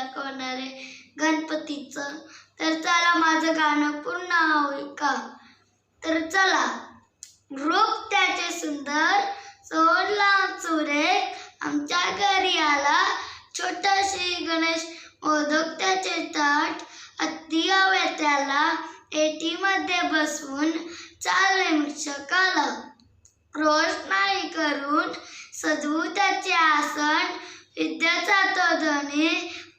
दाखवणार आहे गणपतीचं. तर चला माझं गाणं पूर्ण होईल का तर चला. रूप त्याचे सुंदर सोडला चुरे. आमच्या घरी आला श्री गणेश. मोदक त्याचे ताट अति हवे त्याला. एटी मध्ये बसवून चालले शकाला रोज नाही करून सजवू त्याचे आसन. विद्याचा तो धनी.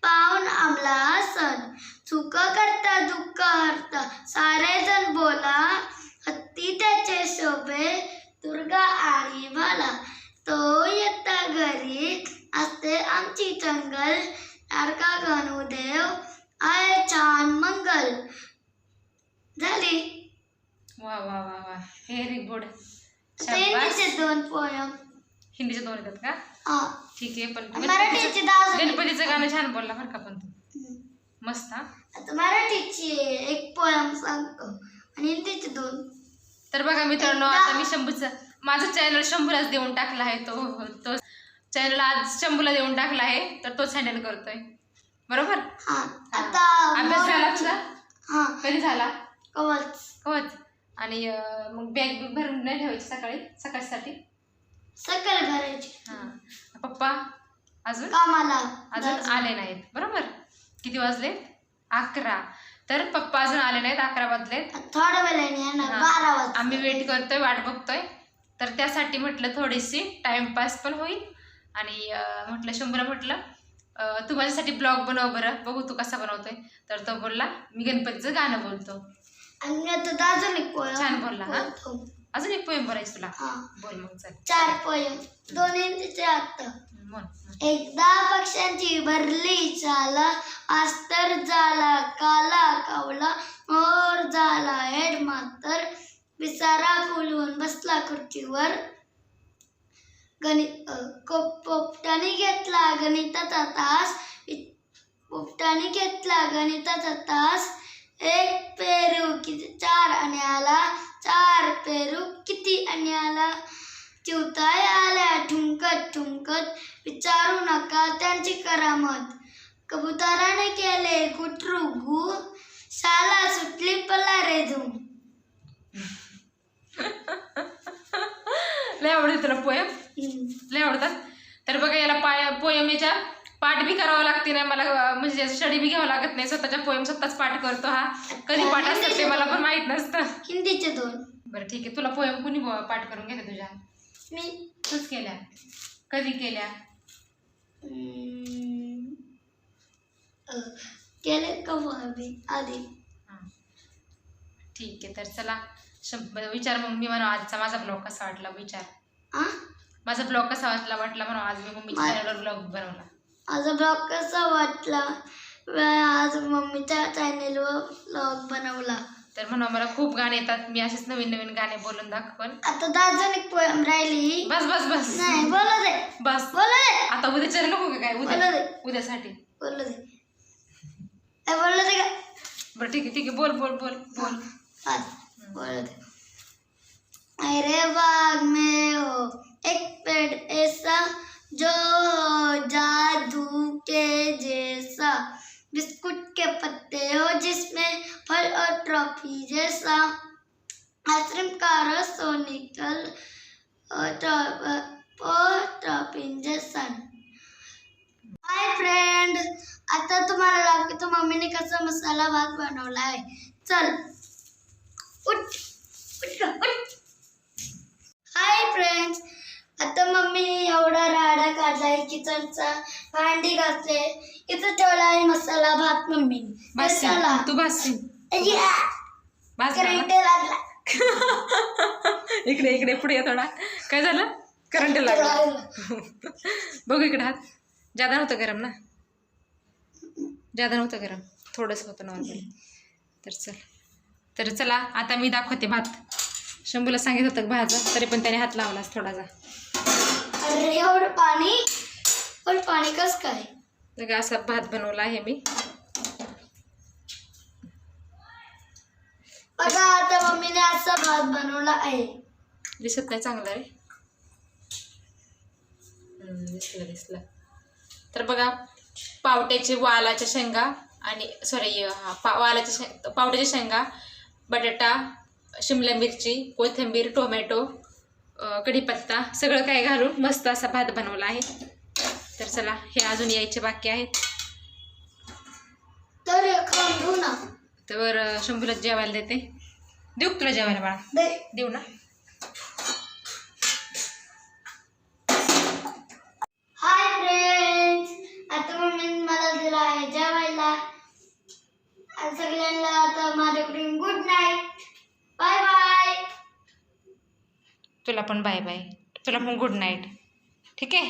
पाहून आमला आसन चुक करता दुःख हरता. सारे जण बोला हत्ती त्याचे शोभे. दुर्गा आणि मला तो येता घरी असते आमची जंगल. लाडका गणुदेव आय छान मंगल. झाली? वा वा वा वा. व्हेरी गुड दोन पोयम हिंदीचे दोन येतात का? ठीक आहे पण मराठीचे गणपतीचं गाणं छान बोलला बरं का पण तू. मस्त आता मराठीची एक पोयम सांगतो आणि हिंदीचे दोन. तर बघा मित्रांनो आता मी शंभूचं माझं चॅनल शंभूलाच देऊन टाकला आहे तो तो चॅनल आज शंभूला देऊन टाकला आहे तर तोच हँडल करतोय. बरोबर? हा. आता अभ्यास झाला तुझा? हा. कधी झाला? कवच कवच आणि मग बॅग बिग भरून नाही ठेवायची सकाळी? सकाळसाठी? सकाळी भरायची. हां. पप्पा अजून? कामाला अजून जायचं. आले नाहीत. बरोबर? किती वाजले अकरा. तर पप्पा अजून आले नाहीत अकरा वाजलेत. थोड्या वेळाने येणार हा. बारा वाजता. आम्ही वेट करतोय वाट बघतोय. तर त्यासाठी म्हटलं थोडीशी टाइमपास पण होईल. आणि अं, म्हटलं शंभूला म्हटलं अं, तू माझ्यासाठी ब्लॉग बनव बरं. बघू तू कसा बनवतोय. तर तो बोलला मी गणपतीचं गाणं बोलतो. आणि मी आता अजून एक छान बोलला, हा? बोलतो. अजून एक पोएम बोलायचं तुला. हा. बोल मग चल. चार पोयम दोन बोल एकदा पक्ष्यांची भरली चाला मास्तर झाला काला कावला. मोर झाला हेड मास्तर विसारा फुलवून बसला खुर्चीवर. गणित पोपटाने घेतला गणिताचा तास. पोपटाने घेतला गणिताचा तास. एक पेरू किती? चार आणि आला चार पेरू किती आणि आला चिवताय आल्या. ठुमकत ठुमकत. विचारू नका त्यांची करामत. कबुतराने केले गुटरू गु. शाला सुटली पला रे धूम. लय आवडते तुला हम्म. लय आवडतात तर बघा याला पाय पोयम याच्या. पाठ बी करावं लागते नाही मला म्हणजे स्टडी बी घ्यावं लागत नाही. स्वतःच्या पोयम स्वतःच पाठ करतो हा. कधी पाठ असतं ते मला पण माहीत नसतं. हिंदीचे दोन. बरं ठीक आहे तुला पोयम कुणी पाठ करून घेते तुझ्या? मी. तूच केल्या. कधी केल्या? केले आधी. आधी ठीक आहे तर चला. विचार मग मी म्हणा आजचा माझा ब्लॉग कसा वाटला? विचार. माझा ब्लॉग कसा वाटला? वाटला म्हणा आज मी मम्मीच्या मा- चॅनलवर ब्लॉग बनवला. माझा ब्लॉग कसा वाटला? आज मम्मीच्या चॅनेलवर ब्लॉग बनवला. तर म्हणा मला खूप गाणे येतात. मी असेच नवीन नवीन गाणे बोलून दाखवन आता दाजून एक पोयम राहिली. बस बस बस. नाही बोलू दे. बस. बोलू दे. आता उद्याच्या नको का काय? बोलू उद्या उद्यासाठी. बोलू दे. ए, बोलू दे का? बरं ठीक आहे ठीक आहे. बोल बोल बोल बोल. बस. बोलू दे. अरे बाग में हो. एक पेड़ ऐसा जो हो जादू ट्रॉ- और ट्रॉफी जैसा हाय फ्रेंड आता तुम्हाला दाखवतो मम्मीने कसा मसाला भात बनवला आहे. चल. उठ. उठ ग, उठ. हाय फ्रेंड्स आता मम्मी एवढा राडा काढलाय किचनचा भांडी घासले. इथं ठेवला आहे मसाला भात मम्मी बस चला तू करंट लागला. इकडे इकडे पुढे ये थोडा काय झालं? करंट लागला. बघू इकडे हात. जादा नव्हतं गरम ना? जादा नव्हतं गरम. थोडंसं होतं नॉर्मली तर चल. तर चला आता मी दाखवते भात. शंभूला सांगितलं होतं भाजा तरी पण त्याने हात लावलाच थोडासा. अरे एवढं पाणी? पण पाणी कस काय? असा भात बनवला आहे मी. बघा आता मम्मीने असा भात बनवला आहे. दिसत नाही चांगलं रे हम्म, दिसलं दिसलं. तर बघा पावट्याचे वालाच्या शेंगा आणि सॉरी पा वालाच्या शे पावट्याच्या शेंगा बटाटा शिमला मिरची कोथिंबीर टोमॅटो कढीपत्ता सगळं काय घालून मस्त असा भात बनवला आहे. तर चला हे अजून यायचे बाकी आहेत. तर हे खाऊन घेऊ ना. तर शंभूला जेवायला देते. देऊ तुला जेवायला बाळा? दे. देऊ ना. हाय फ्रेंड्स आता मम्मीने मला दिलं आहे जेवायला. आणि सगळ्यांना आता माझ्याकडून गुड नाईट बाय बाय तुला पण बाय बाय तुला पण गुड नाईट ठीक आहे?